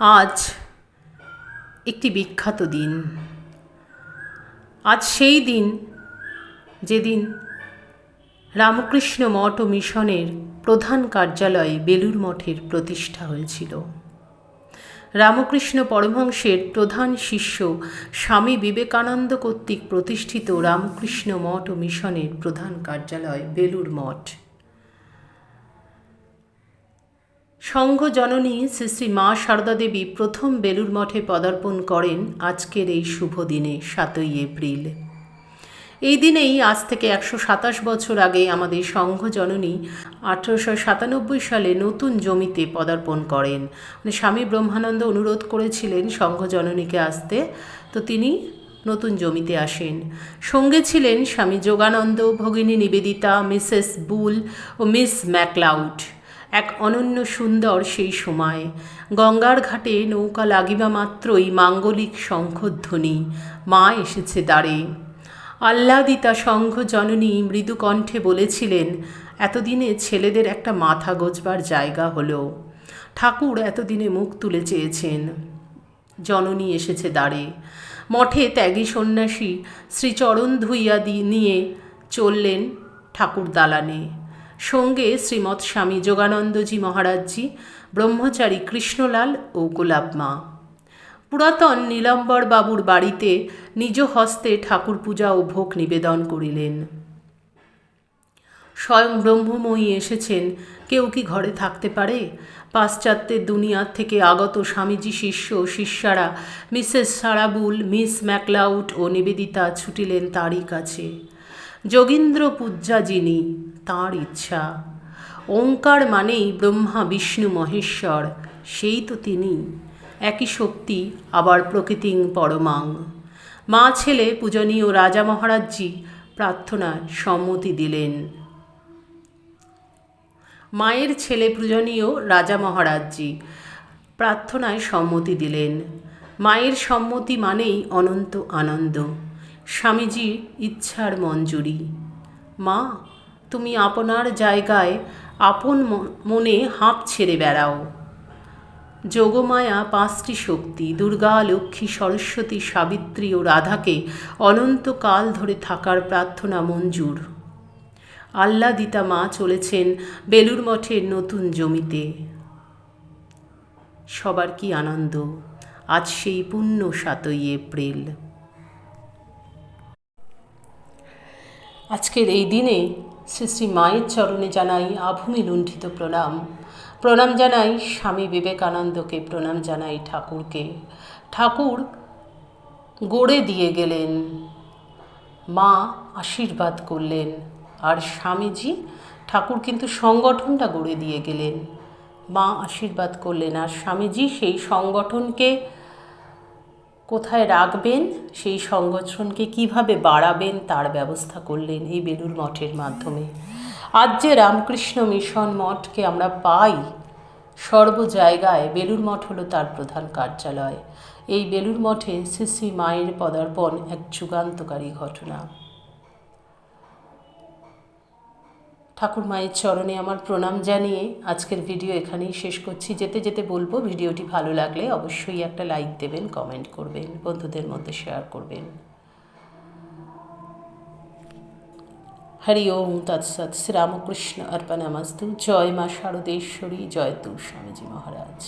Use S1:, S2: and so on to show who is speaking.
S1: আজ একটি বিখ্যাত দিন। আজ সেই দিন যেদিন রামকৃষ্ণ মঠ ও মিশনের প্রধান কার্যালয়ে বেলুর মঠের প্রতিষ্ঠা হয়েছিল। রামকৃষ্ণ পরমহংসের প্রধান শিষ্য স্বামী বিবেকানন্দ কর্তৃক প্রতিষ্ঠিত রামকৃষ্ণ মঠ ও মিশনের প্রধান কার্যালয় বেলুর মঠ। সংঘ জননী শ্রী শ্রী মা সারদা দেবী প্রথম বেলুর মঠে পদার্পণ করেন আজকের এই শুভ দিনে, সাতই এপ্রিল। এই দিনেই আজ থেকে একশো সাতাশ বছর আগে আমাদের সংঘ জননী আঠেরোশো সাতানব্বই সালে নতুন জমিতে পদার্পণ করেন। মানে স্বামী ব্রহ্মানন্দ অনুরোধ করেছিলেন সংঘ জননীকে আসতে, তো তিনি নতুন জমিতে আসেন। সঙ্গে ছিলেন স্বামী যোগানন্দ, ভগিনী নিবেদিতা, মিসেস বুল ও মিস ম্যাকলাউড। এক অনন্য সুন্দর সেই সময়। গঙ্গার ঘাটে নৌকা লাগিবা মাত্রই মাঙ্গলিক শঙ্খধ্বনি, মা এসেছে দাঁড়ে আহ্লাদিতা সংঘ জননী মৃদু কণ্ঠে বলেছিলেন, এতদিনে ছেলেদের একটা মাথা গোজবার জায়গা হলো। ঠাকুর এতদিনে মুখ তুলে চেয়েছেন। জননী এসেছে দাঁড়ে মঠে ত্যাগী সন্ন্যাসী শ্রীচরণ ধুইয়া নিয়ে চললেন ঠাকুর দালানে। সঙ্গে শ্রীমৎ স্বামী যোগানন্দজি মহারাজজি, ব্রহ্মচারী কৃষ্ণলাল ও গোলাপমা পুরাতন নীলাম্বর বাবুর বাড়িতে নিজ হস্তে ঠাকুর পূজা ও ভোগ নিবেদন করিলেন। স্বয়ং ব্রহ্মময়ী এসেছেন, কেউ কি ঘরে থাকতে পারে? পাশ্চাত্যের দুনিয়ার থেকে আগত স্বামীজি শিষ্য শিষ্যারা Mrs Sara Bull, Miss MacLeod ও নিবেদিতা ছুটিলেন তারই কাছে। যোগীন্দ্র পূজা যিনি তাঁর ইচ্ছা। ওঙ্কার মানেই ব্রহ্মা, বিষ্ণু, মহেশ্বর, সেই তো তিনি। একই শক্তি, আবার প্রকৃতিং পরমাং। মা ছেলে, পূজনীয় রাজা মহারাজজি প্রার্থনায় সম্মতি দিলেন। মায়ের ছেলে, পূজনীয় রাজা মহারাজজি প্রার্থনায় সম্মতি দিলেন। মায়ের সম্মতি মানেই অনন্ত আনন্দ। স্বামীজির ইচ্ছার মঞ্জুরি। মা তুমি আপনার জায়গায় আপন মনে হাঁপ ছেড়ে বেড়াও। যোগমায়া পাঁচটি শক্তি, দুর্গা, লক্ষ্মী, সরস্বতী, সাবিত্রী ও রাধাকে অনন্তকাল ধরে থাকার প্রার্থনা মঞ্জুর। আহ্লাদিতা মা চলেছেন বেলুর মঠের নতুন জমিতে। সবার কি আনন্দ? আজ সেই পুণ্য সাতই এপ্রিল। আজকের এই দিনে শ্রী শ্রী মায়ের চরণে জানাই আভূমি লুণ্ঠিত প্রণাম। প্রণাম জানাই স্বামী বিবেকানন্দকে, প্রণাম জানাই ঠাকুরকে। ঠাকুর গড়ে দিয়ে গেলেন, মা আশীর্বাদ করলেন, আর স্বামীজি ঠাকুর কিন্তু সংগঠনটা গড়ে দিয়ে গেলেন। মা আশীর্বাদ করলেন, আর স্বামীজি সেই সংগঠনকে কোথায় রাখবেন? সেই সংগঠনকে কীভাবে বাড়াবেন? তার ব্যবস্থা করলেন এই বেলুর মঠের মাধ্যমে। আজ যে রামকৃষ্ণ মিশন মঠকে আমরা পাই, সর্ব জায়গায় বেলুর মঠ হলো তার প্রধান কার্যালয়। এই বেলুর মঠে শ্রী শ্রী মায়ের পদার্পণ এক যুগান্তকারী ঘটনা। ঠাকুর মায়ের চরণে আমার প্রণাম জানিয়ে আজকের ভিডিও এখানেই শেষ করছি। যেতে যেতে বলব, ভিডিওটি ভালো লাগলে অবশ্যই একটা লাইক দেবেন কমেন্ট করবেন, বন্ধুদের মধ্যে শেয়ার করবেন। হরি ওম তৎসৎ শ্রীরামকৃষ্ণ অর্পণামস্তু জয় মা শারদেশ্বরী জয় তু স্বামীজি মহারাজ।